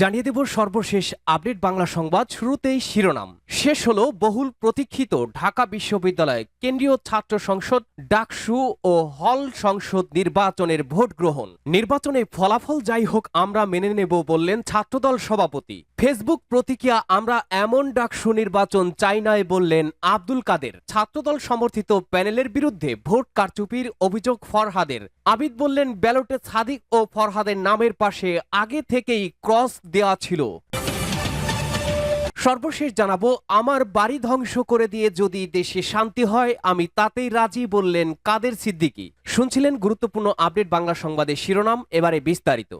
জানিয়ে দেব সর্বশেষ আপডেট বাংলা সংবাদ শুরুতেই শিরোনাম। শেষ হলো বহুল প্রতীক্ষিত ঢাকা বিশ্ববিদ্যালয় কেন্দ্রীয় ছাত্র সংসদ ডাকসু ও হল সংসদ নির্বাচনের ভোট গ্রহণ। নির্বাচনে ফলাফল যাই হোক, আমরা মেনে নেব বললেন ছাত্রদল সভাপতি। ফেসবুক প্রতিক্রিয়া, আমরা এমন ডাকসু নির্বাচন চাই নাই বললেন আব্দুল কাদের। ছাত্রদল সমর্থিত প্যানেলের বিরুদ্ধে ভোট কারচুপির অভিযোগ ফরহাদের। আবিদ বললেন, ব্যালটে সাদিক ও ফরহাদের নামের পাশে আগে থেকেই ক্রস দেওয়া ছিল। সর্বশেষ জানাব, আমার বাড়ি ধ্বংস করে দিয়ে যদি দেশে শান্তি হয়, আমি তাতেই রাজি বললেন কাদের সিদ্দিকি। শুনছিলেন গুরুত্বপূর্ণ আপডেট বাংলা সংবাদের শিরোনাম, এবারে বিস্তারিত।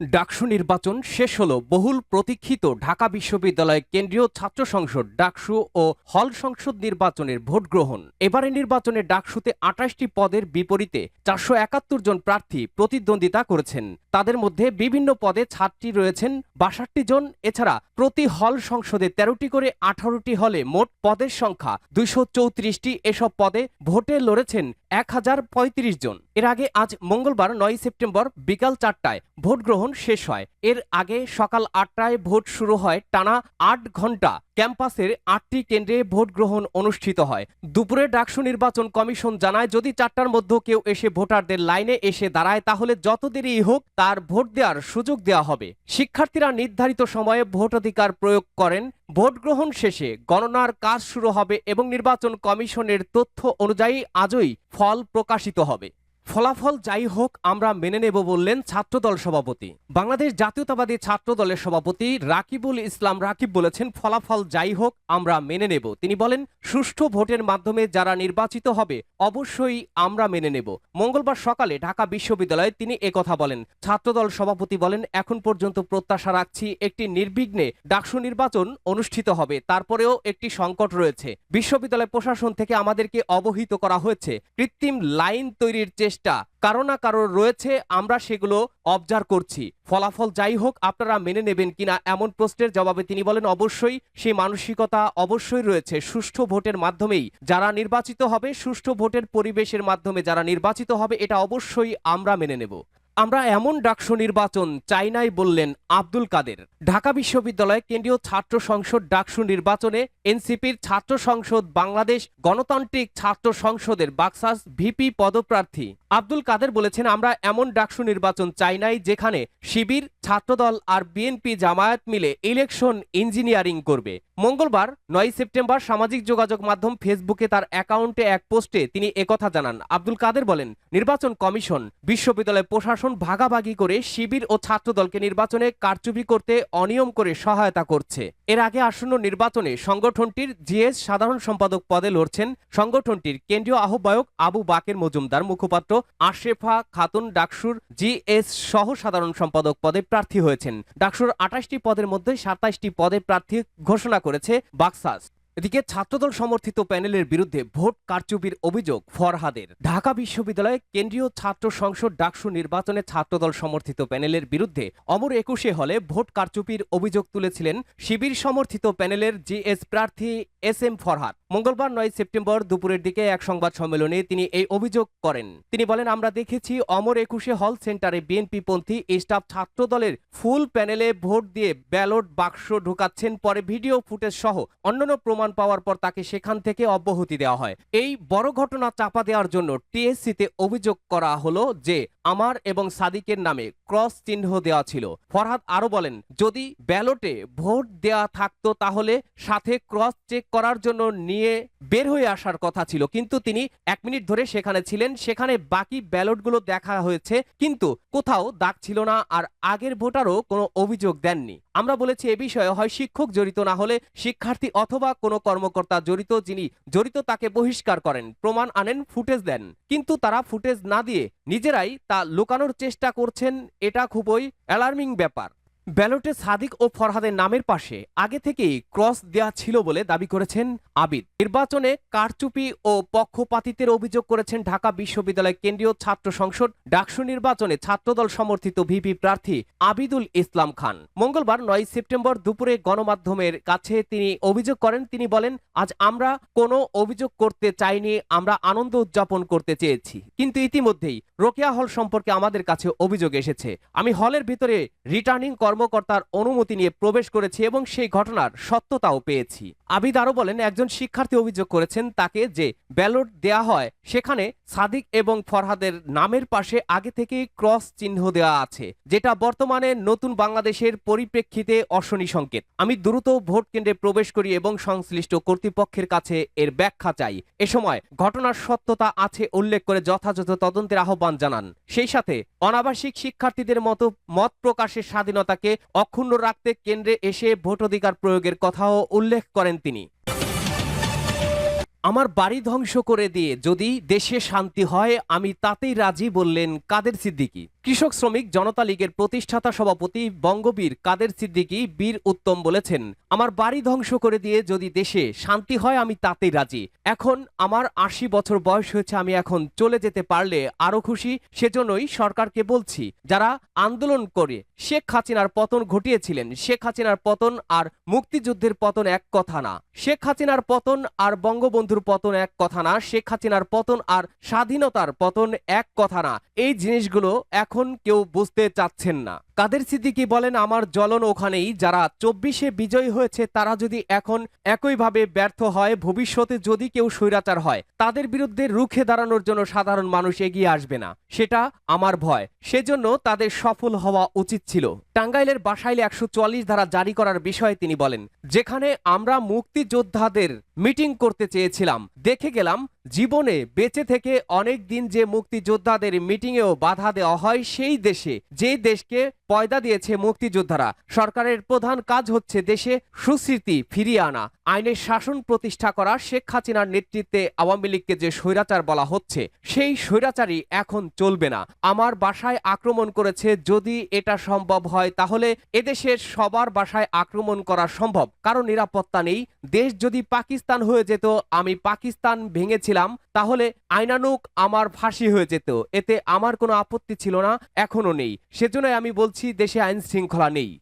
ডাকসু নির্বাচন শেষ হল। বহুল প্রতীক্ষিত ঢাকা বিশ্ববিদ্যালয় কেন্দ্রীয় ছাত্র সংসদ ডাকসু ও হল সংসদ নির্বাচনের ভোট গ্রহণ। এবারে নির্বাচনে ডাকসুতে আঠাশটি পদের বিপরীতে চারশো একাত্তর জন প্রার্থী প্রতিদ্বন্দ্বিতা করেছেন। তাদের মধ্যে বিভিন্ন পদে ছাত্রী রয়েছেন বাষট্টি জন। এছাড়া প্রতি হল সংসদে তেরোটি করে আঠারোটি হলে মোট পদের সংখ্যা দুইশো চৌত্রিশটি। এসব পদে ভোটে লড়েছেন এক হাজার পঁয়ত্রিশ জন। এর আগে আজ মঙ্গলবার নয় সেপ্টেম্বর বিকাল চারটায় ভোট গ্রহণ শেষ হয়। এর আগে সকাল আটটায় ভোট শুরু হয় টানা আট ঘণ্টা ক্যাম্পাসের আটটি কেন্দ্রে ভোট গ্রহণ অনুষ্ঠিত হয়। দুপুরে ডাকসু নির্বাচন কমিশন জানায়, যদি চারটার মধ্যে কেউ এসে ভোটারদের লাইনে এসে দাঁড়ায়, তাহলে যত দেরি হোক তার ভোট দেওয়ার সুযোগ দেওয়া হবে। শিক্ষার্থীরা নির্ধারিত সময়ে ভোটাধিকার প্রয়োগ করেন। ভোট গ্রহণ শেষে গণনার কাজ শুরু হবে এবং নির্বাচন কমিশনের তথ্য অনুযায়ী আজই ফল প্রকাশিত হবে। ফলাফল যাই হোক, আমরা মেনে নেব বললেন ছাত্রদল সভাপতি। বাংলাদেশ জাতীয়তাবাদী ছাত্রদলের সভাপতি রাকিবুল ইসলাম রাকিব বলেছেন, ফলাফল যাই হোক, আমরা মেনে নেব। তিনি বলেন, সুষ্ঠু ভোটের মাধ্যমে যারা নির্বাচিত হবে, অবশ্যই আমরা মেনে নেব। মঙ্গলবার সকালে ঢাকা বিশ্ববিদ্যালয়ে তিনি একথা বলেন। ছাত্রদল সভাপতি বলেন, এখন পর্যন্ত প্রত্যাশা রাখছি একটি নির্বিঘ্নে ডাকসু নির্বাচন অনুষ্ঠিত হবে। তারপরেও একটি সংকট রয়েছে। বিশ্ববিদ্যালয় প্রশাসন থেকে আমাদেরকে অবহিত করা হয়েছে। কৃত্রিম লাইন তৈরির চেষ্টা কারও না কারও রয়েছে, আমরা সেগুলো অবজার্ভ করছি। ফলাফল যাই হোক, আপনারা মেনে নেবেন কিনা এমন প্রশ্নের জবাবে তিনি বলেন, অবশ্যই সেই মানসিকতা অবশ্যই রয়েছে সুষ্ঠু ভোটের মাধ্যমেই। যারা নির্বাচিত হবে সুষ্ঠু ভোটের পরিবেশের মাধ্যমে যারা নির্বাচিত হবে, এটা অবশ্যই আমরা মেনে নেব। আমরা এমন ডাকসু নির্বাচন চাই নাই বললেন আব্দুল কাদের। ঢাকা বিশ্ববিদ্যালয় কেন্দ্রীয় ছাত্র সংসদ ডাকসু নির্বাচনে এনসিপির ছাত্র সংসদ বাংলাদেশ, গণতান্ত্রিক ছাত্র সংসদের বাক্সাস ভিপি পদপ্রার্থী। আব্দুল কাদের বলেছেন, আমরা এমন ডাকসু নির্বাচন চাই নাই যেখানে শিবির, ছাত্রদল আর বিএনপি জামায়াত মিলে ইলেকশন ইঞ্জিনিয়ারিং করবে। মঙ্গলবার, নয় সেপ্টেম্বর, সামাজিক যোগাযোগ মাধ্যম ফেসবুকে তার অ্যাকাউন্টে এক পোস্টে তিনি একথা জানান। আব্দুল কাদের বলেন, নির্বাচন কমিশন, বিশ্ববিদ্যালয় প্রশাসন ভাগাভাগি করে শিবির ও ছাত্রদলকে নির্বাচনে কারচুপি করতে অনিয়ম করে সহায়তা করছে। এর আগে আসন্ন নির্বাচনে সংগঠনটির জিএস সাধারণ সম্পাদক পদে লড়ছেন সংগঠনটির কেন্দ্রীয় আহ্বায়ক আবু বাকের মজুমদার, মুখপাত্র আশেফা খাতুন, ডাকসুর জিএস সহ সাধারণ সম্পাদক পদে প্রার্থী হয়েছেন। ডাকসুর আঠাশটি পদের মধ্যে সাতাশটি পদে প্রার্থী ঘোষণা করেছে বাক্সাস। এদিকে ছাত্রদল সমর্থিত প্যানেলের বিরুদ্ধে ভোট কারচুপির অভিযোগ ফরহাদের। ঢাকা বিশ্ববিদ্যালয়ে কেন্দ্রীয় ছাত্র সংসদ ডাকসু নির্বাচনে ছাত্রদল সমর্থিত প্যানেলের বিরুদ্ধে অমর একুশে হলে ভোট কারচুপির অভিযোগ তুলেছিলেন শিবির সমর্থিত প্যানেলের জিএস প্রার্থী এস এম ফরহাদ। মঙ্গলবার নয় সেপ্টেম্বর দুপুরের দিকে এক সংবাদ সম্মেলনে তিনি এই অভিযোগ করেন। তিনি বলেন, আমরা দেখেছি অমর একুশে হল সেন্টারে বিএনপি পন্থী স্টাফ ছাত্র দলের ফুল প্যানেলে ভোট দিয়ে ব্যালট বাক্স ঢুকাচ্ছেন, পরে ভিডিও ফুটেজ সহ অন্যান্য প্রমাণ পাওয়ার পর তাকে সেখান থেকে অব্যাহতি দেওয়া হয়। এই বড় ঘটনা চাপা দেওয়ার জন্য টিএসসিতে অভিযোগ করা হলো যে, আমার এবং সাদিকের নামে ক্রস চিহ্ন দেওয়া ছিল। ফরহাদ আরও বলেন, যদি ব্যালটে ভোট দেওয়া থাকতো তাহলে সাথে ক্রস চেক করার জন্য নিয়ে বের হয়ে আসার কথা ছিল। কিন্তু তিনি এক মিনিট ধরে সেখানে ছিলেন। সেখানে বাকি ব্যালটগুলো দেখা হয়েছে। কিন্তু কোথাও দাগ ছিল না আর আগের ভোটারও কোনো অভিযোগ দেননি। আমরা বলেছি এ বিষয়ে হয় শিক্ষক জড়িত না হলে শিক্ষার্থী অথবা কোনো কর্মকর্তা জড়িত যিনি জড়িত তাকে বহিষ্কার করেন, প্রমাণ আনেন, ফুটেজ দেন। কিন্তু তারা ফুটেজ না দিয়ে নিজেরাই তা লুকানোর চেষ্টা করছেন, এটা খুবই অ্যালার্মিং ব্যাপার। ব্যালটে সাদিক ও ফরহাদের নামের পাশে আগে থেকেই ক্রস দেয়া ছিল বলে দাবি করেছেন আবিদ। নির্বাচনে কারচুপি ও পক্ষপাতিত্বের অভিযোগ করেছেন ঢাকা বিশ্ববিদ্যালয় কেন্দ্রীয় ছাত্র সংসদ ডাকসু নির্বাচনে ছাত্রদল সমর্থিত ভিপি প্রার্থী আবিদুল ইসলাম খান। মঙ্গলবার নয় সেপ্টেম্বর দুপুরে গণমাধ্যমের কাছে তিনি অভিযোগ করেন, তিনি বলেন, আজ আমরা কোনো অভিযোগ করতে চাইনি, আমরা আনন্দ উদযাপন করতে চেয়েছি। কিন্তু ইতিমধ্যেই রোকেয়া হল সম্পর্কে আমাদের কাছে অভিযোগ এসেছে। আমি হলের ভিতরে রিটার্নিং কর্মকর্তার অনুমতি নিয়ে প্রবেশ করেছি এবং সেই ঘটনার সত্যতাও পেয়েছি। আবিদ আরও বলেন, একজন শিক্ষার্থী অভিযোগ করেছেন তাকে যে ব্যালট দেয়া হয়, সেখানে সাদিক এবং ফরহাদের নামের পাশে আগে থেকেই ক্রস চিহ্ন দেওয়া আছে, যেটা বর্তমানে নতুন বাংলাদেশের পরিপ্রেক্ষিতে অশনি সংকেত। আমি দ্রুত ভোট কেন্দ্রে প্রবেশ করি এবং সংশ্লিষ্ট কর্তৃপক্ষের কাছে এর ব্যাখ্যা চাই। এ সময় ঘটনার সত্যতা আছে উল্লেখ করে যথাযথ তদন্তের আহ্বান জানান। সেই সাথে অনাবাসিক শিক্ষার্থীদের মতো মত প্রকাশের স্বাধীনতাকে অক্ষুণ্ণ রাখতে কেন্দ্রে এসে ভোটাধিকার প্রয়োগের কথাও উল্লেখ করেন তিনি। আমার বাড়ি ধ্বংস করে দিয়ে যদি দেশে শান্তি হয়, আমি তাতেই রাজি বললেন কাদের সিদ্দিকী। কৃষক শ্রমিক জনতা লীগের প্রতিষ্ঠাতা সভাপতি বঙ্গবীর কাদের সিদ্দিকি বীর উত্তম বলেছেন, আমার বাড়ি ধ্বংস করে দিয়ে যদি দেশে শান্তি হয়, আমি তাতেই রাজি। এখন আমার আশি বছর বয়স হয়েছে, আমি এখন চলে যেতে পারলে আরও খুশি, সেজন্যই সরকারকে বলছি, যারা আন্দোলন করে, শেখ হাসিনার পতন ঘটিয়েছিলেন। শেখ হাসিনার পতন আর মুক্তিযুদ্ধের পতন এক কথা না। শেখ হাসিনার পতন আর বঙ্গবন্ধুর পতন এক কথা না, শেখ হাসিনার পতন আর স্বাধীনতার পতন এক কথা না। এই জিনিসগুলো এখন কেউ বুঝতে চাচ্ছেন না। কাদের সিদ্দিকি বলেন, আমার জ্বলন ওখানেই। যারা চব্বিশে বিজয়ী হয়েছে, তারা যদি এখন একইভাবে ব্যর্থ হয়, ভবিষ্যতে যদি কেউ স্বৈরাচার হয়, তাদের বিরুদ্ধে রুখে দাঁড়ানোর জন্য সাধারণ মানুষ এগিয়ে আসবে না। সেটা আমার ভয়। সেজন্য তাদের সফল হওয়া উচিত ছিল। টাঙ্গাইলের বাসাইলে একশো চুয়াল্লিশ ধারা জারি করার বিষয়ে তিনি বলেন, যেখানে আমরা মুক্তিযোদ্ধাদের মিটিং করতে চেয়েছিলাম দেখে গেলাম, জীবনে বেঁচে থেকে অনেক দিন যে মুক্তিযোদ্ধাদের মিটিংয়েও বাধা দেওয়া হয় সেই দেশে, যে দেশকে পয়দা দিয়েছে মুক্তিযোদ্ধারা। সরকারের প্রধান কাজ হচ্ছে দেশে সুস্মৃতি ফিরিয়ে আনা। আইনের শাসন প্রতিষ্ঠা করা, শেখ হাসিনার নেতৃত্বে আওয়ামী লীগকে যে স্বৈরাচার বলা হচ্ছে, সেই স্বৈরাচারই এখন চলবে না। আমার বাসায় আক্রমণ করেছে, যদি এটা সম্ভব হয় তাহলে এদেশের সবার বাসায় আক্রমণ করা সম্ভব, কারণ নিরাপত্তা নেই। দেশ যদি পাকিস্তান হয়ে যেত, আমি পাকিস্তান ভেঙেছিলাম, তাহলে আইনানুক আমার ফাঁসি হয়ে যেত। এতে আমার কোনো আপত্তি ছিল না, এখনও নেই। সেজন্যই আমি বলছি, দেশে আইন শৃঙ্খলা নেই।